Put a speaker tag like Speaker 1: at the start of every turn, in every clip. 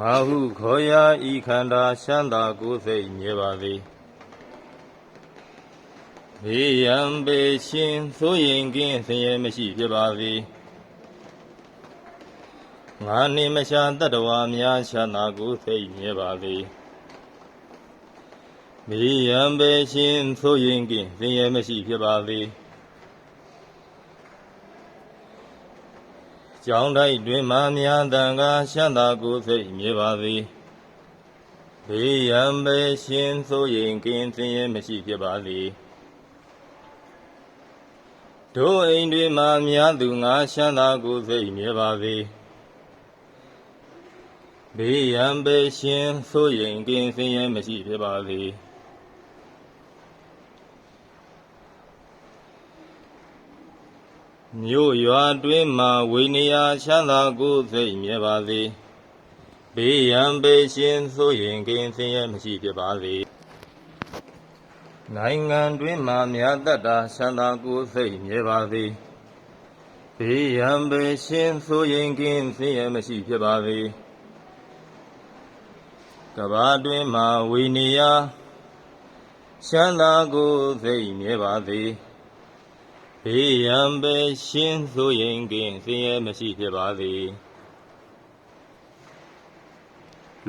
Speaker 1: ငါဟုခေါ်ရာဤခန္ဓာရှမ်းသာကိုယ်စိတ်မြဲပါသည်ဘေးရန်ပေရှင်ဆိုရင်ကင်းဆင်းရဲမရှိဖြစ်ပါသည်ငါနှင့်မရှာတတ္တဝါများချမ်းသာကိုယ်စိတ်မြဲပါသည်ဘေးရန်ပေရှင်ဆိုရင်ကင်းဆင်းရဲမရှိဖြစ်ပါသည် ကြောင်းတိုက်တွင်မှများတန်ကားရှမ်းသာကိုယ်စိတ်မြဲပါသည်ဘေးရန်ပေရှင်ဆိုရင်ကင်းဆင်းရဲမရှိဖြစ်ပါသည်တို့အိမ်တွေမှများသူငါရှမ်းသာကိုယ်စိတ်မြဲပါသည်ဘေးရန်ပေရှင်ဆိုရင်ကင်းဆင်းရဲမရှိဖြစ်ပါသည် မြို့ရွာတွင်မှဝိနည်းချမ်းသာကိုယ်စိတ်မြဲပါသည်ဘေးရန်ပေရှင်ဆိုရင်ကင်းဆင်းရဲမရှိဖြစ်ပါသည်နိုင်ငံတွင်မှမြတ်တတ္တာချမ်းသာကိုယ်စိတ်မြဲပါသည်ဘေးရန်ပေရှင်ဆိုရင်ကင်းဆင်းရဲမရှိဖြစ်ပါသည်ကဘာတွင်မှဝိနည်းချမ်းသာကိုယ်စိတ်မြဲပါသည် ဘေးရန်ပေရှင်ဆိုရင်ကင်းဆင်းရဲမရှိဖြစ်ပါသည်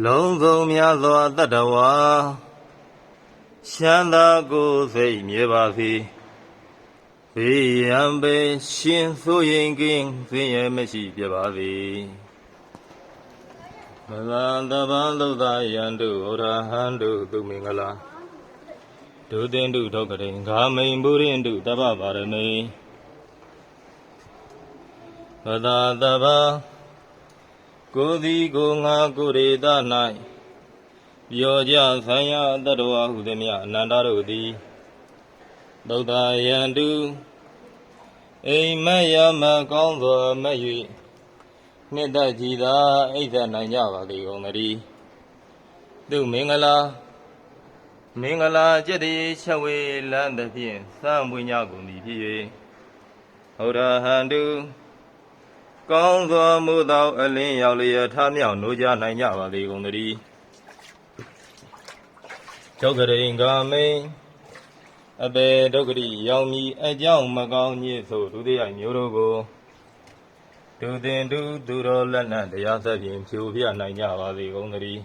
Speaker 1: လုံးစုံများသောတတ္တဝါရှမ်းသာကိုယ်စိတ်မြဲပါစေဘေးရန်ပေရှင်ဆိုရင်ကင်းဆင်းရဲမရှိပြပါစေမလာတပံသုဒ္ဓယံတုဩရဟံတုသူမင်္ဂလာ ဒုတင်တုဒုက္ခရိဂာမိန်ပုရိန္တုတပ္ပပါရမိပဒါတပံကိုယ်သည်ကိုယ်ငါကိုယ်ရေတ၌ပြောကြဆံရတတ္တဝါဟုသည်မြအနန္တတို့သည်သုဒ္ဓယံတုအိမ်မက်ရမကောင်းသောအမက်၍နှစ်သက်ကြည်သာအိဋ္ဌနိုင်ကြပါသည်ကုန်သတည်းသူမင်္ဂလာ မင်္ဂလာကျက်တည်းချက်ဝေလန်းသဖြင့်သံပွင့်ကြကုန်သည်ဖြစ်၍ဟောရဟန္တုကောင်းစွာမှုသောအလင်းရောက်လျက်ထမြောက်နိုးကြနိုင်ကြပါသည်ကုန်သတည်းကျောက်ကရိင်္ဂာမိန်အဘေဒုက္ခရိရောက်မီအကြောင်းမကောင်းညစ်ဆိုဒုတိယမျိုးတို့ကိုဒုသင်ဒုသူတော်လက်နက်တရားဆက်ဖြင့်ဖြိုပြနိုင်ကြပါသည်ကုန်သတည်း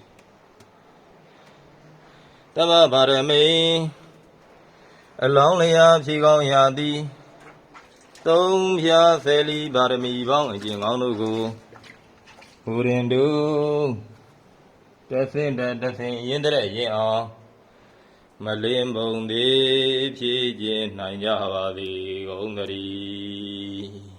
Speaker 1: တမ္မဗာရမိအလောင်းလျာဖြေကောင်းရာသည်သုံးဖြာဆယ်လီပါရမီပေါင်းအကျင့်ကောင်းတို့ကိုဘုရင်တို့တဆင့်တတဆင့်ရင်းတဲ့ရင်အောင်မလင်းပုံသေးဖြည့်ခြင်းနိုင်ကြပါသည်ဂုံးတည်း